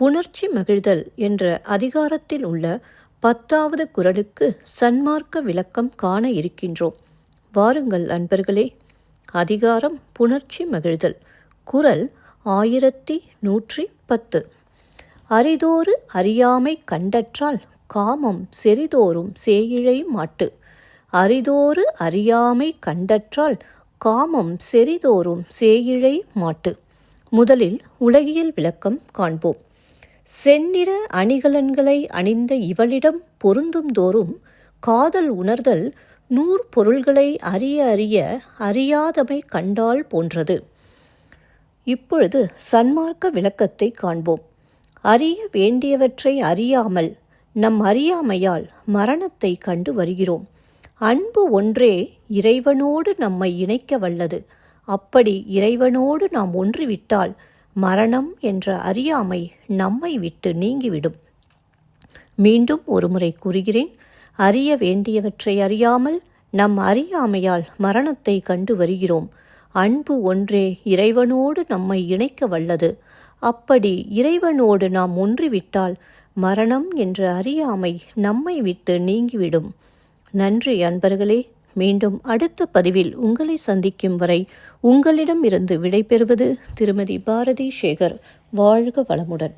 புணர்ச்சி மகிழ்தல் என்ற அதிகாரத்தில் உள்ள பத்தாவது குரலுக்கு சன்மார்க்க விளக்கம் காண இருக்கின்றோம். வாருங்கள் அன்பர்களே அதிகாரம் புணர்ச்சி மகிழ்தல் குரல் ஆயிரத்தி நூற்றி பத்து. அரிதோறு அறியாமை கண்டற்றால் காமம் செறிதோறும் சேயிழை மாட்டு. அரிதோறு அறியாமை கண்டற்றால் காமம் செறிதோறும் சேயிழை மாட்டு. முதலில் உலகியல் விளக்கம் காண்போம். செந்நிற அணிகலன்களை அணிந்த இவளிடம் பொருந்தும் தோறும் காதல் உணர்தல் நூறு பொருள்களை அறிய அறிய அறியாதமை கண்டால் போன்றது. இப்பொழுது சன்மார்க்க விளக்கத்தை காண்போம். அறிய வேண்டியவற்றை அறியாமல் நம் அறியாமையால் மரணத்தை கண்டு வருகிறோம். அன்பு ஒன்றே இறைவனோடு நம்மை இணைக்க வல்லது. அப்படி இறைவனோடு நாம் ஒன்றிவிட்டால் மரணம் என்ற அறியாமை நம்மை விட்டு நீங்கிவிடும். மீண்டும் ஒருமுறை கூறுகிறேன் அறிய வேண்டியவற்றை அறியாமல் நம் அறியாமையால் மரணத்தை கண்டு வருகிறோம். அன்பு ஒன்றே இறைவனோடு நம்மை இணைக்க வல்லது. அப்படி இறைவனோடு நாம் ஒன்றிவிட்டால் மரணம் என்ற அறியாமை நம்மை விட்டு நீங்கிவிடும். நன்றி அன்பர்களே. மீண்டும் அடுத்த பதிவில் உங்களை சந்திக்கும் வரை உங்களிடம் இருந்து விடைபெறுவது திருமதி பாரதி சேகர். வாழ்க வளமுடன்.